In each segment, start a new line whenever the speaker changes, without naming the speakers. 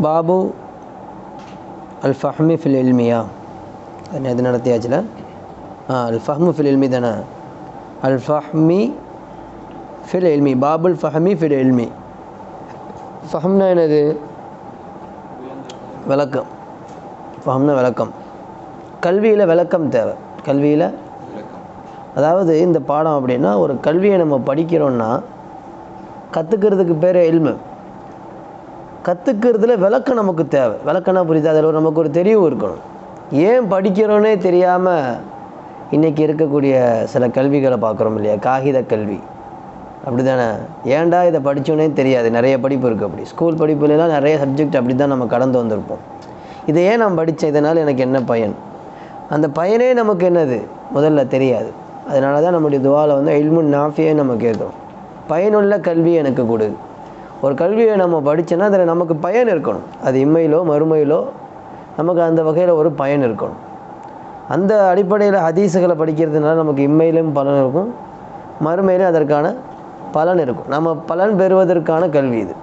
பாபு அல் ஃபஹ்மி ஃபில் இல்மியா அது நடத்தியாச்சில் ஆ அல் ஃபஹ்மு ஃபில் இல்மி தானே அல் ஃபஹ்மி ஃபில் இல்மி பாபுல் ஃபஹ்மி ஃபில் இல்மி ஃபஹம்னா என்னது விளக்கம் ஃபஹம்னா விளக்கம் கல்வியில் விளக்கம் தேவை கல்வியில் அதாவது இந்த பாடம் அப்படின்னா ஒரு கல்வியை நம்ம படிக்கிறோன்னா கற்றுக்கிறதுக்கு பேர் எல்மு கற்றுக்கிறதுல விளக்கம் நமக்கு தேவை. விளக்கம்னா புரியுது? அதில் நமக்கு ஒரு தெளிவு இருக்கணும். ஏன் படிக்கிறோன்னே தெரியாமல் இன்றைக்கி இருக்கக்கூடிய சில கல்விகளை பார்க்குறோம் இல்லையா? காகித கல்வி. அப்படி தானே ஏன்டா இதை படித்தோன்னே தெரியாது? நிறைய படிப்பு இருக்குது அப்படி. ஸ்கூல் படிப்புலலாம் நிறைய சப்ஜெக்ட் அப்படி தான் நம்ம கடந்து வந்திருப்போம். இதை ஏன் நான் படித்தேன் இதனால் எனக்கு என்ன பயன்? அந்த பயனே நமக்கு என்னது? முதல்ல தெரியாது. அதனால தான் நம்முடைய துவாவில் வந்து இல்முன் நாஃபியே நம்ம கேட்குறோம். பயனுள்ள கல்வி எனக்கு கொடு. ஒரு கல்வியை நம்ம படித்தோன்னா அதில் நமக்கு பயன் இருக்கணும். அது இம்மையிலோ மறுமையிலோ நமக்கு அந்த வகையில் ஒரு பயன் இருக்கணும். அந்த அடிப்படையில் ஹதீஸுகளை படிக்கிறதுனால நமக்கு இம்மையிலும் பலன் இருக்கும் மறுமையிலும் அதற்கான பலன் இருக்கும். நம்ம பலன் பெறுவதற்கான கல்வி இது.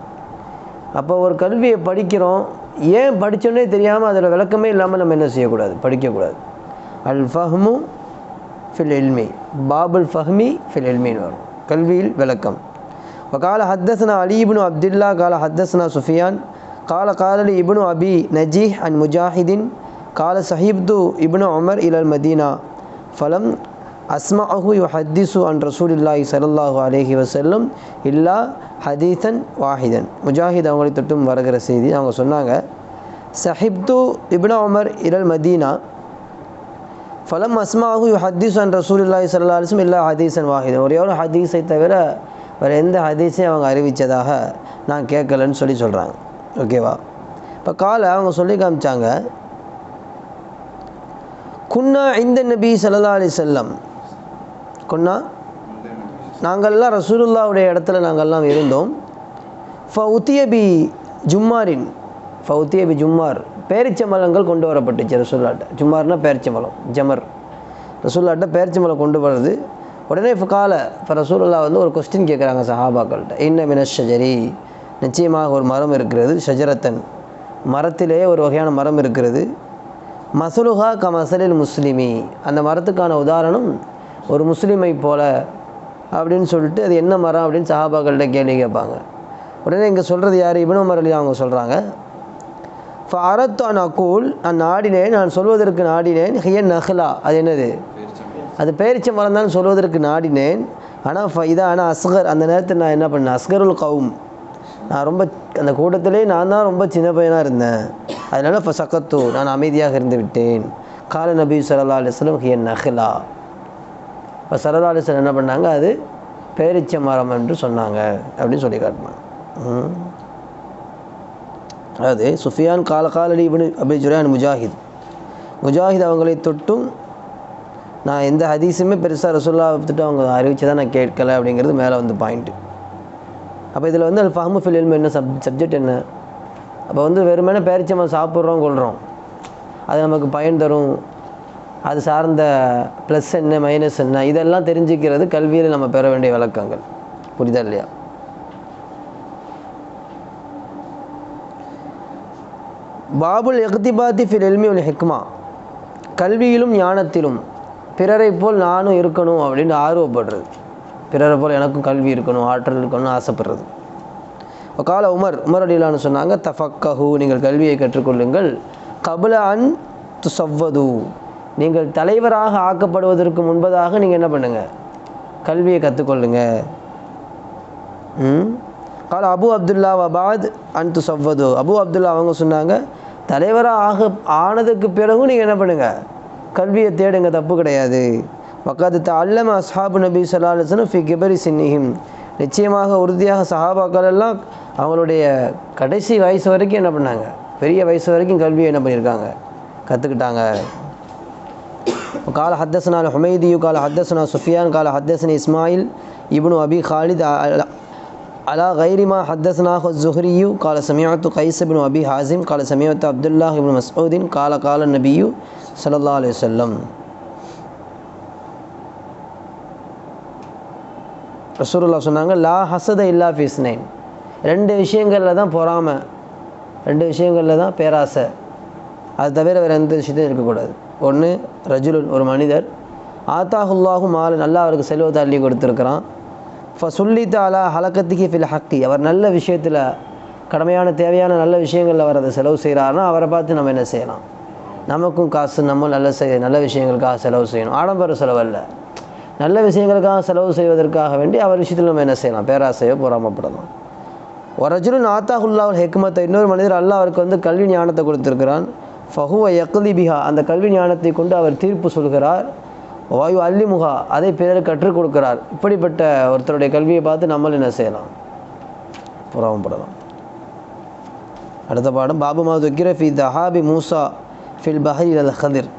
அப்போ ஒரு கல்வியை படிக்கிறோம் ஏன் படித்தோன்னே தெரியாமல் அதில் விளக்கமே இல்லாமல் நம்ம என்ன செய்யக்கூடாது? படிக்கக்கூடாது. அல் ஃபஹ்மு ஃபில் எல்மி பாபுல் ஃபஹ்மி ஃபில் எல்மின்னு வரும். கல்வியில் விளக்கம். وقال حدثنا علي بن عبد الله قال حدثنا سفيان قال قال لي ابن أبي نجيح عن مجاهد قال صحبت ابن عمر إلى المدينة فلم أسمعه يحدث عن رسول الله صلى الله عليه وسلم إلا حديثا واحدا முஜாஹித் அவங்களை தொட்டும் வருகிற செய்தி அவங்க சொன்னாங்க சஹிப்து இப்ன உமர் இரல் மதீனா ஃபலம் அஸ்மாஹு யு ஹதீஸ் அன் ரசூலில்லாஹி சல்லா அலிஸ்லம் இல்லா ஹதீஸன் வாஹிதன் ஒரே ஒரு ஹதீஸை தவிர வேறு எந்த ஹதீஸையும் அவங்க அறிவித்ததாக நான் கேட்கலன்னு சொல்லி சொல்கிறாங்க ஓகேவா இப்போ காலை அவங்க சொல்லி காமிச்சாங்க. குன்னா இந்த நபி சல்லா அலி செல்லம் குன்னா? நாங்கள்லாம் ரசூலுல்லாவுடைய இடத்துல நாங்கள்லாம் இருந்தோம். ஃபவுத்தியபி ஜும்மாரின். ஃபவுத்தியபி ஜும்மார். பேரிச்சம்பழங்கள் கொண்டு வரப்பட்டுச்சு ரசூல்லாட்ட ஜும்மார்னா பேரிச்சம்பழம் ஜமர். ரசூல்லாட்ட பேரிச்சம்பழம் கொண்டு வர்றது உடனே இப்போ கால இப்போ ரசூல்லா வந்து ஒரு கொஸ்டின் கேட்குறாங்க சஹாபாக்கள்கிட்ட இன்ன மினஷரி ஷஜரி? நிச்சயமாக ஒரு மரம் இருக்கிறது ஷஜரத்தன். மரத்திலே ஒரு வகையான மரம் இருக்கிறது. மசலுஹா க மசலில் முஸ்லிமி. அந்த மரத்துக்கான உதாரணம் ஒரு முஸ்லீமை போல அப்படின்னு சொல்லிட்டு அது என்ன மரம்? அப்படின்னு சஹாபாக்கள்கிட்ட கேள்வி கேட்பாங்க. உடனே இங்கே சொல்கிறது யார்? இப்னு உமர் அலி அவங்க சொல்கிறாங்க ஃபரத் அன் அக்கூல் நான் நாடினேன் நான் சொல்வதற்கு நாடினேன் ஹியன் நஹ்லா. அது என்னது? அது பேரிச்ச மரம் தான் சொல்வதற்கு நாடினேன். ஆனால் ஃப இதா ஆனால் அஸ்கர் அந்த நேரத்தில் நான் என்ன பண்ணேன்? அஸ்கருல் கவும். நான் ரொம்ப அந்த கூட்டத்திலே நான் தான் ரொம்ப சின்ன பையனாக இருந்தேன். அதனால் இப்போ சக்கத்து நான் அமைதியாக இருந்து விட்டேன். கால நபி சல்லா அலிஸ்லம் ஹியன் நஹ்லா. இப்போ சல்லா அலிஸ்லம் என்ன பண்ணாங்க? அது பேரிச்ச மரம் என்று சொன்னாங்க அப்படின்னு சொல்லி காட்டினாங்க. அது அதாவது சுஃபியான் கால காலடி இப்னு அபி ஜுரான் முஜாஹித். முஜாஹித் அவங்களை தொட்டும் நான் எந்த ஹதீஸுமே பெருசாக ரசுல்லா தொட்டு அவங்க தான் நான் கேட்கல அப்படிங்கிறது மேலே வந்து பாயிண்ட்டு அப்போ இதில் வந்து அது ஃபஹமு ஃபில் என்ன சப் சப்ஜெக்ட் என்ன? அப்போ வந்து வெறுமனே நம்ம சாப்பிட்றோம் கொள்கிறோம் அது நமக்கு பயன் தரும். அது சார்ந்த ப்ளஸ் என்ன மைனஸ் என்ன இதெல்லாம் தெரிஞ்சுக்கிறது கல்வியில் நம்ம பெற வேண்டிய விளக்கங்கள் புரிதா இல்லையா? பாபுல் எக்திபாத்தி ஃபில் எல்மி உல் ஹெக்மா. கல்வியிலும் ஞானத்திலும் பிறரை போல் நானும் இருக்கணும் அப்படின்னு ஆர்வப்படுறது. பிறரை போல் எனக்கும் கல்வி இருக்கணும் ஆற்றல் இருக்கணும்னு ஆசைப்படுறது. கால உமர் உமர் அடிலான்னு சொன்னாங்க தஃபக்கஹு நீங்கள் கல்வியை கற்றுக்கொள்ளுங்கள். கபுல அன் துசவ்வது. நீங்கள் தலைவராக ஆக்கப்படுவதற்கு முன்பதாக நீங்கள் என்ன பண்ணுங்க? கல்வியை கற்றுக்கொள்ளுங்க. ம்? கால அபு அப்துல்லா வபாத் அன் துசவ்வது. அபு அப்துல்லா அவங்க சொன்னாங்க தலைவராக ஆக ஆனதுக்கு பிறகும் நீங்கள் என்ன பண்ணுங்க? கல்வியை தேடுங்க தப்பு கிடையாது. வக்காது அல்லம அஸ்ஹாபு நபி சல்லாஹன் ஃபி கிபரி சின்னிஹிம். நிச்சயமாக உறுதியாக சஹாபாக்கள் எல்லாம் அவங்களுடைய கடைசி வயசு வரைக்கும் என்ன பண்ணாங்க? பெரிய வயசு வரைக்கும் கல்வியை என்ன பண்ணியிருக்காங்க? கற்றுக்கிட்டாங்க கால ஹத்தஸ்னா ஹுமைதியு கால ஹத்தஸ்னா சுஃபியான் கால ஹத்தஸ்னி இஸ்மாயில் இப்னு அபி ஹாலித் அலா கைரிமா ஹத்தஸ்னா ஜுஹ்ரியு கால சமியாத்து கைஸ் இப்னு அபி ஹாசிம் கால சமியாத்து அப்துல்லாஹ் இப்னு மசூதின் கால கால நபியு சல்லா அலி செல்லம் ரசூருல்லா சொன்னாங்க லா ஹசத இல்லா ஃபீஸ்னைன் ரெண்டு விஷயங்களில் தான் பொறாமை. ரெண்டு விஷயங்களில் தான் பேராசை. அது தவிர வேறு எந்த விஷயத்தையும் இருக்கக்கூடாது. ஒன்று ரஜுலுன் ஒரு மனிதர் ஆத்தாஹுல்லாஹும் மாலன் நல்லா அவருக்கு செல்வத்தை அள்ளி கொடுத்துருக்குறான். இப்போ சொல்லி தாலா ஹலக்கத்துக்கு ஃபில் ஹக்கி. அவர் நல்ல விஷயத்தில் கடமையான தேவையான நல்ல விஷயங்களில் அவர் அதை செலவு செய்கிறாருன்னா அவரை பார்த்து நம்ம என்ன செய்யலாம்? நமக்கும் காசு நம்ம நல்ல செய் நல்ல விஷயங்களுக்காக செலவு செய்யணும். ஆடம்பர செலவு அல்ல நல்ல விஷயங்களுக்காக செலவு செய்வதற்காக வேண்டி அவர் விஷயத்தில் நம்ம என்ன செய்யலாம்? பேராசையோ பொறாமப்படலாம். ஒரஜுலுன் ஆத்தாஹுல்லாவுல் ஹெக்மத்தை இன்னொரு மனிதர் அல்லாஹ் அவருக்கு வந்து கல்வி ஞானத்தை கொடுத்திருக்கிறான். ஃபஹுவ யக்லி பிஹா. அந்த கல்வி ஞானத்தை கொண்டு அவர் தீர்ப்பு சொல்கிறார். வாயு அல்லிமுகா அதை பிறர் கற்றுக் கொடுக்கிறார். இப்படிப்பட்ட ஒருத்தருடைய கல்வியை பார்த்து நம்மளும் என்ன செய்யலாம்? புறாமப்படலாம். அடுத்த பாடம் பாபு மாது கிரஃபி தஹாபி மூசா. ஃபில் பஹரி அல் ஹதிர்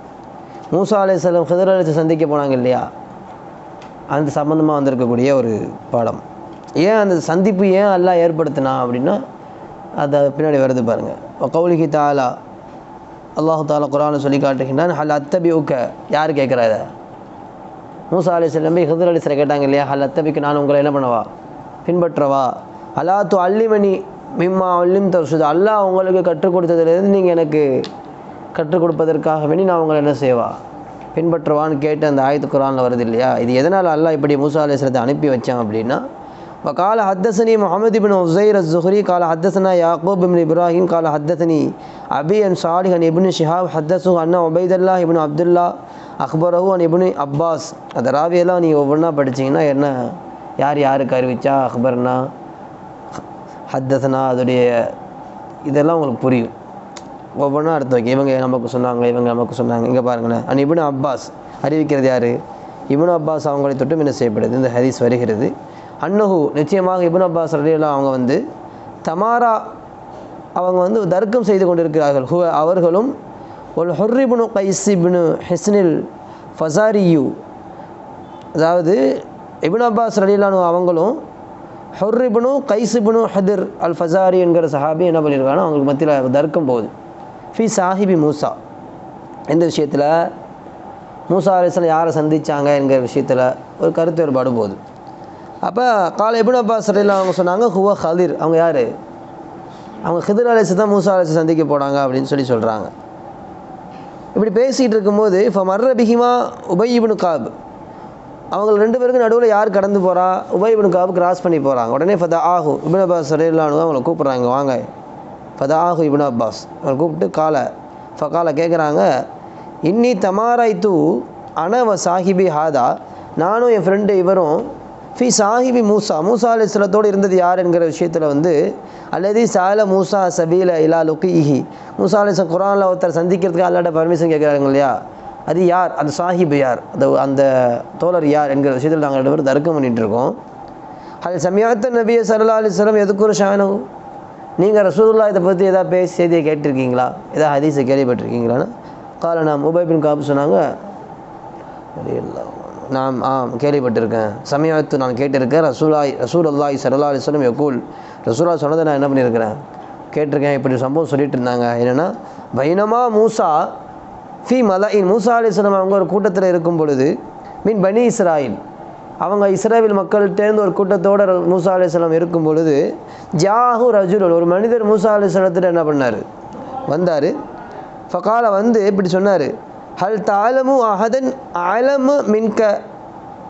மூசா அலை செல்லம் ஹதிர் அலைச்சு சந்திக்க போனாங்க இல்லையா? அந்த சம்மந்தமாக வந்திருக்கக்கூடிய ஒரு பாடம். ஏன் அந்த சந்திப்பு ஏன் அல்லாஹ் ஏற்படுத்தினா அப்படின்னா அதை பின்னாடி வருது பாருங்கள் கௌலிகி தாலா அல்லாஹு தாலா குரான் சொல்லி காட்டுகின்றான் ஹல் அத்தபி உக்க யார் கேட்குறா இதை? மூசா அலி செல்லம்பி ஹிதர் அலி கேட்டாங்க இல்லையா ஹல் அத்தபிக்கு நான் உங்களை என்ன பண்ணவா? பின்பற்றவா? அலா து அல்லிமணி மிம்மா அல்லிம் தர்சுது அல்லாஹ் உங்களுக்கு கற்றுக் கொடுத்ததுலேருந்து நீங்கள் எனக்கு கற்றுக் கொடுப்பதற்காக வேண்டி நான் உங்களை என்ன செய்வா? பின்பற்றுவான்னு கேட்டு அந்த ஆயத்து குரானில் வருது இல்லையா? இது எதனால் அல்லா இப்படி மூசா அலிஸ்லத்தை அனுப்பி வச்சான் அப்படின்னா இப்போ கால ஹத்தசனி முகமது பின் உசைர் அஸ்ஹுரி கால ஹத்தசனா யாக்கூப் இபின் இப்ராஹிம் கால ஹத்தசனி அபி அன் சாலிஹ் அன் இபின் ஷிஹாப் ஹத்தசு அண்ணா ஒபைதல்லா இபின் அப்துல்லா அக்பரஹு அன் இபின் அப்பாஸ். அந்த ராவியெல்லாம் நீங்கள் ஒவ்வொன்றா படிச்சிங்கன்னா என்ன? யார் யாருக்கு அறிவிச்சா அக்பர்னா ஹத்தசனா அதோடைய இதெல்லாம் உங்களுக்கு புரியும். ஒவ்வொன்றா அர்த்தம் வைக்க இவங்க நமக்கு சொன்னாங்க இவங்க நமக்கு சொன்னாங்க. இங்கே பாருங்களேன். அண்ட் இபின் அப்பாஸ் அறிவிக்கிறது யார்? இபின் அப்பாஸ் அவங்களை தொட்டும் என்ன செய்யப்படுது? இந்த ஹதீஸ் வருகிறது. அன்னஹு நிச்சயமாக இபின் அப்பாஸ் ரலியல்லாஹு அவங்க வந்து தமாரா அவங்க வந்து தர்க்கம் செய்து கொண்டிருக்கிறார்கள். ஹு அவர்களும் ஒரு ஹொர்ரிபுனு கைசிபினு ஹெஸ்னில் ஃபசாரியு. அதாவது இபின் அப்பாஸ் ரலியல்லானு அவங்களும் ஹொர்ரிபுனு கைசிபுனு ஹதிர் அல் ஃபசாரி என்கிற சஹாபி என்ன பண்ணியிருக்காங்கன்னா அவங்களுக்கு மத்தியில் தர்க்கம் போகுது. ஃபி சாஹிபி மூசா எந்த விஷயத்தில் மூசா அலிஸ்லாம் யாரை சந்திச்சாங்க என்கிற விஷயத்தில் ஒரு கருத்து வேறுபாடு போகுது. அப்போ கால இப்னு அப்பாஸ் ரலியல்லாஹு அவங்க சொன்னாங்க ஹுவ ஹதிர். அவங்க யார்? அவங்க ஹிதர் அலிஸ் தான் மூசா அரசு சந்திக்க போனாங்க அப்படின்னு சொல்லி சொல்கிறாங்க இப்படி பேசிகிட்டு இருக்கும்போது இப்போ மர்ற பிஹிமா உபயிபுனு காப். அவங்க ரெண்டு பேருக்கும் நடுவில் யார் கடந்து போகிறா உபய் இப்னு காப் கிராஸ் பண்ணி போகிறாங்க உடனே ஃபதா ஆஹு இபின் அப்பாஸ் ரலியல்லாஹு அவங்கள கூப்பிட்றாங்க வாங்க. பதாகு இபின் அப்பாஸ். அவங்களை கூப்பிட்டு காலை ஃபகாலை கேட்குறாங்க இன்னி தமாராய் தூ அனவ சாஹிபி ஹாதா? நானும் என் ஃப்ரெண்டு இவரும் ஃபி சாஹிபி மூசா. மூசா அலிஸ்லத்தோடு இருந்தது யார் என்கிற விஷயத்தில் வந்து அல்லது சால மூசா சபீல இலா லுக்கிஹி மூசா அலிஸ்லாம் குரானில் ஒருத்தர் சந்திக்கிறதுக்கு அல்லாட்ட பர்மிஷன் கேட்குறாங்க இல்லையா? அது யார்? அந்த சாஹிப் யார்? அந்த அந்த தோழர் யார் என்கிற விஷயத்தில் நாங்கள் ரெண்டு பேரும் தர்க்கம் பண்ணிகிட்டு இருக்கோம். அது சமயத்த நபிய சல்லா அலிஸ்லாம் எதுக்கு ஷானு? நீங்கள் ரசூதுல்லா இதை பற்றி எதாவது பேசி செய்தியை கேட்டிருக்கீங்களா? எதாவது ஹதீஸை கேள்விப்பட்டிருக்கீங்களான்னு? கால நாம் உபயபின் காப்பு சொன்னாங்க. நான் ஆம் கேள்விப்பட்டிருக்கேன். சமயத்து நான் கேட்டிருக்கேன். ரசூலாய் ரசூல் அல்லாய் சல்லா அலிஸ்லம் யக்கூல் ரசூலா சொன்னதை நான் என்ன பண்ணியிருக்கிறேன்? கேட்டிருக்கேன். இப்படி சம்பவம் சொல்லிட்டு இருந்தாங்க. என்னென்னா பைனமா மூசா ஃபி மலாயின் மூசா அலிஸ்லாம் அவங்க ஒரு கூட்டத்தில் இருக்கும் பொழுது மீன் பனி இஸ்ராயில் அவங்க இஸ்ரேவில் மக்கள்கிட்டேருந்து ஒரு கூட்டத்தோட மூசா அலிஸ்லாம் இருக்கும் பொழுது ஜாஹு ரஜுல் ஒரு மனிதர் மூசா அலிஸ்லத்தில் என்ன பண்ணார்? வந்தார். ஃபகால வந்து இப்படி சொன்னார். ஹல் தாலமு அஹதன் அலமு மின்க.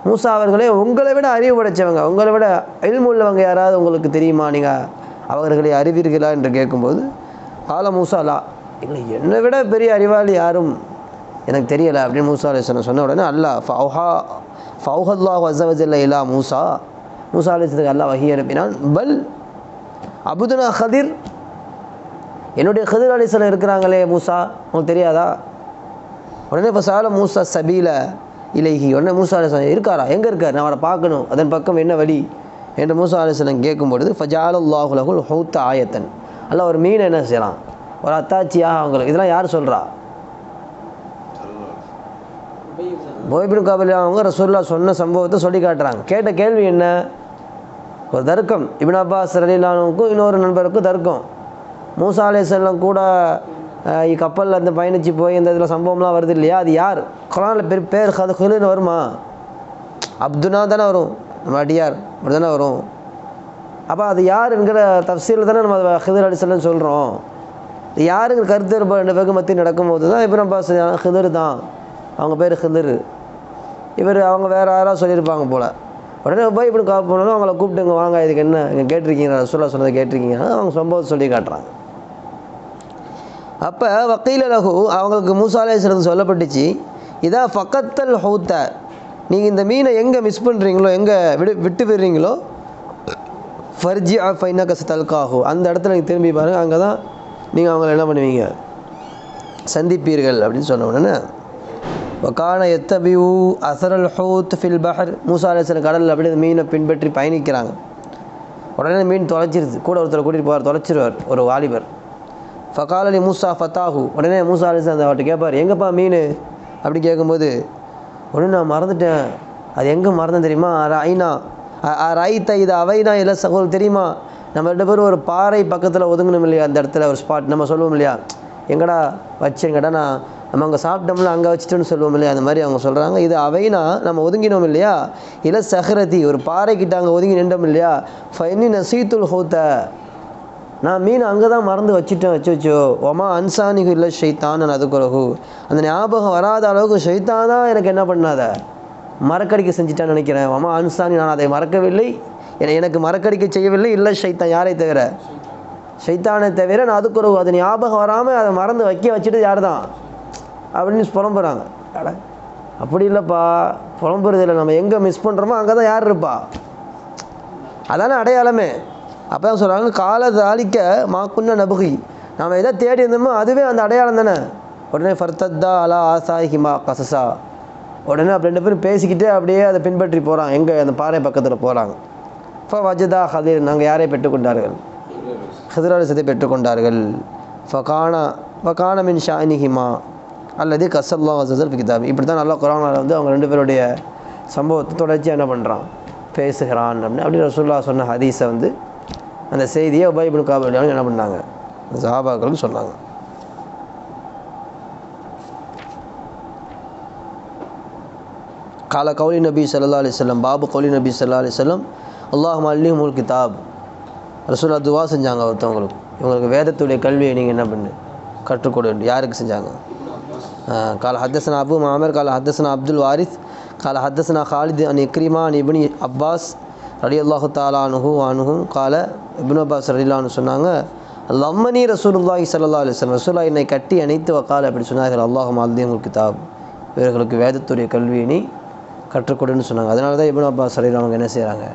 மூசா அவர்களே உங்களை விட அறிவு படைச்சவங்க உங்களை விட இல்மு உள்ளவங்க யாராவது உங்களுக்கு தெரியுமா? நீங்கள் அவர்களை அறிவீர்களா? என்று கேட்கும்போது ஆல மூசாலா இல்லை என்னை விட பெரிய அறிவாளி யாரும் எனக்கு தெரியலை அப்படின்னு மூசா அலிஸ்லாம் சொன்ன உடனே அல்லா ஃபவுஹா ஃபவுஹல்லாஹ் அசவஜல்ல இலா மூசா. மூசா அலிசத்துக்கு அல்லாஹ் வகி அனுப்பினான். பல் அபுதுனா ஹதிர். என்னுடைய ஹதிர் அலிஸ்லாம் இருக்கிறாங்களே மூசா. உங்களுக்கு தெரியாதா? உடனே இப்போ சால மூசா சபீல இலகி உடனே மூசா அலிஸ்லாம் இருக்காரா? எங்கே இருக்கார்? நான் அவரை பார்க்கணும். அதன் பக்கம் என்ன வழி? என்று மூசா அலிசலம் கேட்கும் பொழுது ஃபஜாலுல்லாஹுலகுல் ஹவுத்த ஆயத்தன். அல்ல ஒரு மீன் என்ன செய்யலாம் ஒரு அத்தாச்சியாக அவங்களுக்கு இதெல்லாம் யார் சொல்கிறா போய்பின் காபலி அவங்க ரசூல்லா சொன்ன சம்பவத்தை சொல்லி காட்டுறாங்க. கேட்ட கேள்வி என்ன? ஒரு தர்க்கம். இபின் அப்பாஸ் அலிலானுக்கும் இன்னொரு நண்பருக்கும் தர்க்கம். மூசா அலையம் கூட கப்பலில் இ- அந்த பயணித்து போய் இந்த இதில் சம்பவம்லாம் வருது இல்லையா? அது யார்? குரானில் பேர் பேர் ஹது வருமா? அப்துனா தானே வரும். நம்ம அடியார் அப்படி தானே வரும். அப்போ அது யார் என்கிற தப்சீலில் தானே நம்ம ஹிதர் அலிசல்லம் சொல்கிறோம் யாருங்கிற யாருங்க கருத்து ரெண்டு பேருக்கு மத்தியும் நடக்கும்போது தான் இப்போ நம்ம ஹிதர் தான். அவங்க பேர் ஹிதர். இவர் அவங்க வேறு யாராவது சொல்லியிருப்பாங்க போல். உடனே போய் இப்படி கால் பண்ணணும் அவங்கள கூப்பிட்டுங்க வாங்க இதுக்கு என்ன இங்கே கேட்டிருக்கீங்க ரசூலா சொன்னதை கேட்டிருக்கீங்க. அவங்க சம்பவத்தை சொல்லி காட்டுறாங்க. அப்போ வக்கீல லகு அவங்களுக்கு மூசாலேஸ்வரத்து சொல்லப்பட்டுச்சு இதான் ஃபக்கத்தல் ஹவுத்த நீங்கள் இந்த மீனை எங்கே மிஸ் பண்ணுறீங்களோ எங்கே விடு விட்டு விடுறீங்களோ ஃபர்ஜி ஃபைனா கச தல்காகும் அந்த இடத்துல நீங்கள் திரும்பி பாருங்கள் அங்கே தான் நீங்கள் அவங்கள என்ன பண்ணுவீங்க? சந்திப்பீர்கள் அப்படின்னு சொன்ன உடனே வக்கான எத்தபியூ அசரல் ஹூத் ஃபில் பஹர் மூசா அலிஸ்வரம் கடல் அப்படின்னு அந்த மீனை பின்பற்றி பயணிக்கிறாங்க. உடனே மீன் தொலைச்சிருது. கூட ஒருத்தர் கூட்டிகிட்டு போவார் தொலைச்சிருவார் ஒரு வாலிபர். ஃபகால் அலி மூசா ஃபத்தாஹு உடனே மூசா அலிசன் அந்த அவர்கிட்ட கேட்பார் எங்கப்பா மீன்? அப்படி கேட்கும்போது உடனே நான் மறந்துட்டேன். அது எங்கே மறந்தேன் தெரியுமா? ஐநா ரைத்த இது அவைனா இல்லை சகோல் தெரியுமா? நம்ம ரெண்டு பேரும் ஒரு பாறை பக்கத்தில் ஒதுங்கணும் இல்லையா? அந்த இடத்துல ஒரு ஸ்பாட் நம்ம சொல்லுவோம் இல்லையா? எங்கடா வச்சேங்கடா நான் நம்ம அங்கே சாப்பிட்டோம்ல அங்கே வச்சுட்டோன்னு சொல்லுவோம் இல்லையா அந்த மாதிரி அவங்க சொல்கிறாங்க இது அவைனா நம்ம ஒதுங்கினோம் இல்லையா? இல்லை சஹரதி ஒரு பாறைக்கிட்ட அங்கே ஒதுங்கி நின்றோம் இல்லையா? ஃபைனி நசீத்துல் ஹோத்த. நான் மீன் அங்கே தான் மறந்து வச்சுட்டேன் வச்சு வச்சோ ஒமா அன்சானிகு இல்லை ஷைத்தான் நான் அதுக்குறகு. அந்த ஞாபகம் வராத அளவுக்கு ஷைத்தான் தான் எனக்கு என்ன பண்ணாத? மறக்கடிக்க செஞ்சுட்டான்னு நினைக்கிறேன். ஒமா அன்சானி நான் அதை மறக்கவில்லை. என எனக்கு மறக்கடிக்க செய்யவில்லை. இல்லை ஷைத்தான் யாரை தவிர? ஷைத்தானை தவிர நான் அதுக்குறவு அது ஞாபகம் வராமல் அதை மறந்து வைக்க வச்சுட்டு யார் தான் அப்படின்னு புலம்புறாங்க. அட அப்படி இல்லைப்பா புலம்புறது இல்லை நம்ம எங்கே மிஸ் பண்ணுறோமோ அங்கே தான் யார் இருப்பா? அதானே அடையாளமே. அப்போ தான் சொல்கிறாங்க காலை தாளிக்க மாக்குன்ன நபுகி. நாம் எதை தேடி இருந்தோமோ அதுவே அந்த அடையாளம் தானே. உடனே ஃபர்தத்தா அலா ஆசாஹிமா கசசா. உடனே அப்படி ரெண்டு பேரும் பேசிக்கிட்டே அப்படியே அதை பின்பற்றி போகிறாங்க எங்கே? அந்த பாறை பக்கத்தில் போகிறாங்க இப்போ வஜதா ஹதீர். நாங்கள் யாரை பெற்றுக்கொண்டார்கள்? ஹிதராலிசத்தை பெற்றுக்கொண்டார்கள். ஃபகானா ஃபகானமின் ஷானிஹிமா. அல்லது கசல்லா வசல் கிதாப். இப்படி தான் நல்லா குரானால் வந்து அவங்க ரெண்டு பேருடைய சம்பவத்தை தொடர்ச்சியாக என்ன பண்ணுறான் பேசுகிறான் அப்படின்னு. அப்படி ரசூல்லா சொன்ன ஹதீஸை வந்து அந்த செய்தியை உபயபின் காபலியாலும் என்ன பண்ணாங்க? சஹாபாக்கள் சொன்னாங்க. கால கௌலி நபி சல்லா அலிஸ்லம் பாபு கௌலி நபி சல்லா அலிஸ்லம் அல்லாஹ் அல்லிமுல் கிதாப். ரசூல்லா துவா செஞ்சாங்க ஒருத்தவங்களுக்கு. இவங்களுக்கு வேதத்துடைய கல்வியை நீங்கள் என்ன பண்ணு? கற்றுக்கொடு யாருக்கு செஞ்சாங்க? கால ஹத்தசனா அபு மாமர் கால ஹத்தசனா அப்துல் வாரிஸ் கால ஹத்தசனா ஹாலித் அன் இக்ரிமா அன் இபினி அப்பாஸ் ரலி அல்லாஹு தாலா அனுஹு அனுஹும் கால இப்னு அப்பாஸ் ரலிலான்னு சொன்னாங்க லம்மனி ரசூலுல்லாஹி சல்லா அலிஸ்லாம் ரசூல்லா என்னை கட்டி அணைத்து வக்கால் அப்படி சொன்னார்கள். அல்லாஹ் மால்தீமுல் கிதாப். இவர்களுக்கு வேதத்துடைய கல்வியை நீ கற்றுக்கொடுன்னு சொன்னாங்க. அதனால தான் இப்னு அப்பாஸ் ரலிலா அவங்க என்ன செய்கிறாங்க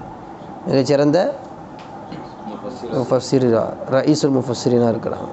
மிகச்சிறந்த முஃபஸ்ஸிரா ரயீசுல் முஃபஸ்ஸிரினாக இருக்கிறாங்க.